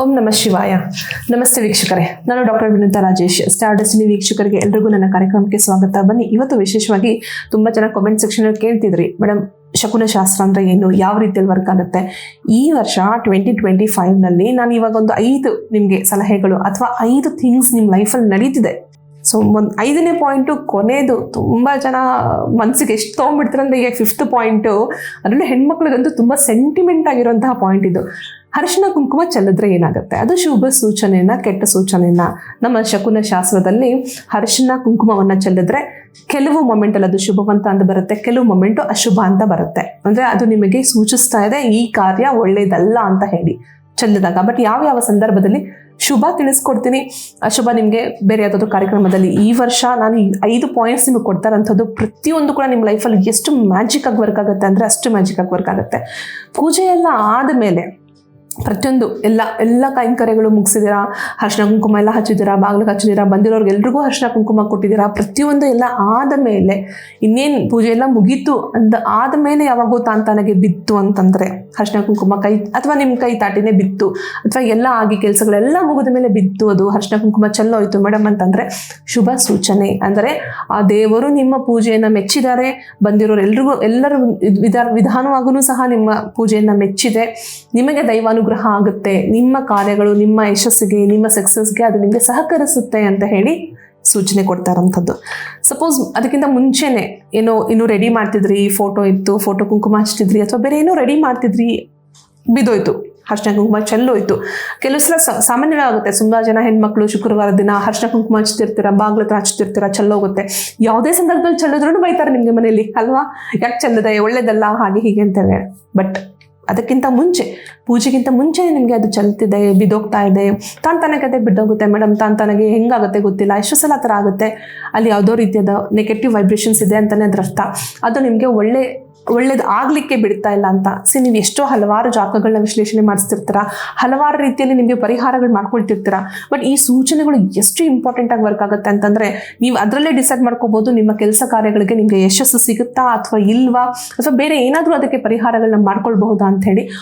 ಓಂ ನಮ ಶಿವಾಯ. ನಮಸ್ತೆ ವೀಕ್ಷಕರೇ. ನಾನು doctor Vinanth Rajesh. Star destiny ವೀಕ್ಷಕರಿಗೆ ಎಲ್ರಿಗೂ ನನ್ನ ಕಾರ್ಯಕ್ರಮಕ್ಕೆ ಸ್ವಾಗತ. ಬನ್ನಿ, ಇವತ್ತು ವಿಶೇಷವಾಗಿ ತುಂಬ ಜನ ಕಾಮೆಂಟ್ ಸೆಕ್ಷನ್ ಕೇಳ್ತಿದ್ರಿ. ಮೇಡಮ್ ಶಕುನ ಶಾಸ್ತ್ರ ಅಂದ್ರೆ ಏನು? ಯಾವ ರೀತಿಯಲ್ಲಿ ವರ್ಕ್ ಆಗುತ್ತೆ? ಈ ವರ್ಷ ಟ್ವೆಂಟಿ ಟ್ವೆಂಟಿ ಫೈವ್ನಲ್ಲಿ ನಾನು ಇವಾಗ ಒಂದು ಐದು ನಿಮಗೆ ಸಲಹೆಗಳು ಅಥವಾ ಐದು ಥಿಂಗ್ಸ್ ನಿಮ್ಮ ಲೈಫಲ್ಲಿ ನಡೀತಿದೆ. ಸೊ ಒಂದು ಐದನೇ ಪಾಯಿಂಟು ಕೊನೆಯದು ತುಂಬ ಜನ ಮನಸ್ಸಿಗೆ ಎಷ್ಟು ತೊಗೊಂಡ್ಬಿಡ್ತಾರೆ ಅಂದರೆ ಈಗ ಫಿಫ್ತ್ ಪಾಯಿಂಟು ಅದರಲ್ಲೂ ಹೆಣ್ಮಕ್ಳಿಗಂತೂ ತುಂಬ ಸೆಂಟಿಮೆಂಟ್ ಆಗಿರುವಂತಹ ಪಾಯಿಂಟ್ ಇದು. ಅರಿಶಿನ ಕುಂಕುಮ ಚೆಲ್ಲಿದ್ರೆ ಏನಾಗುತ್ತೆ? ಅದು ಶುಭ ಸೂಚನೆಯನ್ನ, ಕೆಟ್ಟ ಸೂಚನೆಯನ್ನ ನಮ್ಮ ಶಕುನ ಶಾಸ್ತ್ರದಲ್ಲಿ ಅರಿಶಿನ ಕುಂಕುಮವನ್ನ ಚೆಲ್ಲಿದ್ರೆ ಕೆಲವು ಮೊಮೆಂಟಲ್ಲಿ ಅದು ಶುಭವಂತ ಅಂತ ಬರುತ್ತೆ, ಕೆಲವು ಮೊಮೆಂಟು ಅಶುಭ ಅಂತ ಬರುತ್ತೆ. ಅಂದ್ರೆ ಅದು ನಿಮಗೆ ಸೂಚಿಸ್ತಾ ಇದೆ, ಈ ಕಾರ್ಯ ಒಳ್ಳೆಯದಲ್ಲ ಅಂತ ಹೇಳಿ ಚೆಲ್ಲಿದಾಗ ಬಟ್ ಯಾವ ಯಾವ ಸಂದರ್ಭದಲ್ಲಿ ಶುಭ ತಿಳಿಸ್ಕೊಡ್ತೀನಿ? ಅಶುಭ ನಿಮಗೆ ಬೇರೆ ಯಾವುದಾದ್ರು ಕಾರ್ಯಕ್ರಮದಲ್ಲಿ ಈ ವರ್ಷ ನಾನು ಐದು ಪಾಯಿಂಟ್ಸ್ ನಿಮಗೆ ಕೊಡ್ತಾರಂಥದ್ದು ಪ್ರತಿಯೊಂದು ಕೂಡ ನಿಮ್ಮ ಲೈಫಲ್ಲಿ ಎಷ್ಟು ಮ್ಯಾಜಿಕ್ ಆಗಿ ವರ್ಕ್ ಆಗುತ್ತೆ ಅಂದರೆ ಅಷ್ಟು ಮ್ಯಾಜಿಕ್ ಆಗಿ ವರ್ಕ್ ಆಗುತ್ತೆ. ಪೂಜೆ ಎಲ್ಲ ಆದಮೇಲೆ ಪ್ರತಿಯೊಂದು ಎಲ್ಲ ಎಲ್ಲ ಕೈಂಕರ್ಯಗಳು ಮುಗಿಸಿದ್ದೀರಾ ಅರ್ಶಿನ ಕುಂಕುಮ ಎಲ್ಲ ಹಚ್ಚಿದ್ದೀರಾ ಬಾಗಿಲಿಗೆ ಹಚ್ಚಿದ್ದೀರಾ ಬಂದಿರೋರ್ಗೆ ಎಲ್ರಿಗೂ ಅರ್ಶಿನ ಕುಂಕುಮ ಕೊಟ್ಟಿದ್ದೀರಾ ಪ್ರತಿಯೊಂದು ಎಲ್ಲ ಆದ ಮೇಲೆ, ಇನ್ನೇನು ಪೂಜೆ ಎಲ್ಲ ಮುಗೀತು ಅಂದ ಆದಮೇಲೆ ಯಾವಾಗೂ ತಾನಗೆ ಬಿತ್ತು ಅಂತಂದರೆ, ಅರ್ಶಿನ ಕುಂಕುಮ ಕೈ, ಅಥವಾ ನಿಮ್ಮ ಕೈ ತಾಟಿನೇ ಬಿತ್ತು, ಅಥವಾ ಎಲ್ಲ ಆಗಿ ಕೆಲಸಗಳೆಲ್ಲ ಮುಗಿದ ಮೇಲೆ ಬಿತ್ತು ಅದು, ಅರ್ಶಿನ ಕುಂಕುಮ ಚೆಲ್ಲೋಯ್ತು ಮೇಡಮ್ ಅಂತಂದರೆ, ಶುಭ ಸೂಚನೆ ಅಂದರೆ, ಆ ದೇವರು ನಿಮ್ಮ ಪೂಜೆಯನ್ನು ಮೆಚ್ಚಿದ್ದಾರೆ ಬಂದಿರೋರು ಎಲ್ರಿಗೂ, ಎಲ್ಲರ ವಿಧ ವಿಧಾನವಾಗೂ ಸಹ ನಿಮ್ಮ ಪೂಜೆಯನ್ನು ಮೆಚ್ಚಿದೆ, ನಿಮಗೆ ದೈವಾನುಗ್ರಹ ಆಗುತ್ತೆ. ನಿಮ್ಮ ಕಾರ್ಯಗಳು, ನಿಮ್ಮ ಯಶಸ್ಸಿಗೆ, ನಿಮ್ಮ ಸಕ್ಸಸ್ಗೆ ಅದು ನಿಮಗೆ ಸಹಕರಿಸುತ್ತೆ ಅಂತ ಹೇಳಿ ಸೂಚನೆ ಕೊಡ್ತಾರಂಥದ್ದು. ಸಪೋಸ್ ಅದಕ್ಕಿಂತ ಮುಂಚೆನೆ ಏನೋ ಇನ್ನೂ ರೆಡಿ ಮಾಡ್ತಿದ್ರಿ ಫೋಟೋ ಇತ್ತು ಫೋಟೋ ಕುಂಕುಮ ಹಚ್ತಿದ್ರಿ ಅಥವಾ ಬೇರೆ ಏನೋ ರೆಡಿ ಮಾಡ್ತಿದ್ರಿ, ಬಿದ್ದೋಯ್ತು. ಹರ್ಷಣ ಕುಂಕುಮ ಚೆಲ್ಲೋಯ್ತು. ಕೆಲವು ಸಲ ಸಾಮಾನ್ಯವಾಗುತ್ತೆ. ಸುಮಾರು ಜನ ಹೆಣ್ಮಕ್ಳು ಶುಕ್ರವಾರ ದಿನ ಹರ್ಷಣ ಕುಂಕುಮ ಹಚ್ತಿರ್ತೀರ ಬಾಗ್ಲ ಹತ್ರ ಹಚ್ತಿರ್ತೀರ ಚೆಲ್ಲೋಗುತ್ತೆ. ಯಾವುದೇ ಸಂದರ್ಭದಲ್ಲಿ ಚೆಲ್ಲೋದ್ರೂ ಬೈತಾರೆ ನಿಮಗೆ ಮನೆಯಲ್ಲಿ. ಅಲ್ವಾ? ಯಾಕೆ ಚೆಲ್ಲದೆ? ಒಳ್ಳೇದಲ್ಲ? ಹಾಗೆ ಹೀಗೆ ಅಂತಾರೆ ಬಟ್ ಅದಕ್ಕಿಂತ ಮುಂಚೆ, ಪೂಜೆಗಿಂತ ಮುಂಚೆ ನಿಮಗೆ ಅದು ಚಲ್ತಿದೆ, ಬಿದ್ದೋಗ್ತಾ ಇದೆ. ತಾನು ತನಗೆ ಅದೇ ಬಿದ್ದೋಗುತ್ತೆ ಮೇಡಮ್. ತಾನು ತನಗೆ ಹೆಂಗಾಗುತ್ತೆ ಗೊತ್ತಿಲ್ಲ. ಎಷ್ಟು ಸಲ ಥರ ಆಗುತ್ತೆ? ಅಲ್ಲಿ ಯಾವುದೋ ರೀತಿಯಾದ ನೆಗೆಟಿವ್ ವೈಬ್ರೇಷನ್ಸ್ ಇದೆ ಅಂತಲೇ ಅದ್ರ ಅದು ನಿಮಗೆ ಒಳ್ಳೆ ಒಳ್ಳೇದು ಆಗ್ಲಿಕ್ಕೆ ಬಿಡ್ತಾ ಇಲ್ಲ ಅಂತ. ಸಿ, ನೀವು ಎಷ್ಟೋ ಹಲವಾರು ಜಾತಕಗಳನ್ನ ವಿಶ್ಲೇಷಣೆ ಮಾಡಿಸ್ತಿರ್ತೀರ. ಹಲವಾರು ರೀತಿಯಲ್ಲಿ ನಿಮಗೆ ಪರಿಹಾರಗಳು ಮಾಡ್ಕೊಳ್ತಿರ್ತೀರ. ಬಟ್ ಈ ಸೂಚನೆಗಳು ಎಷ್ಟು ಇಂಪಾರ್ಟೆಂಟ್ ಆಗಿ ವರ್ಕ್ ಆಗುತ್ತೆ ಅಂತಂದ್ರೆ, ನೀವು ಅದರಲ್ಲೇ ಡಿಸೈಡ್ ಮಾಡ್ಕೋಬಹುದು ನಿಮ್ಮ ಕೆಲಸ ಕಾರ್ಯಗಳಿಗೆ ನಿಮಗೆ ಯಶಸ್ಸು ಸಿಗುತ್ತಾ ಅಥವಾ ಇಲ್ವಾ? ಅಥವಾ ಬೇರೆ ಏನಾದರೂ ಅದಕ್ಕೆ ಪರಿಹಾರಗಳನ್ನ ಮಾಡ್ಕೊಳ್ಬಹುದಾ ಅಂತ ಹೇಳಿ.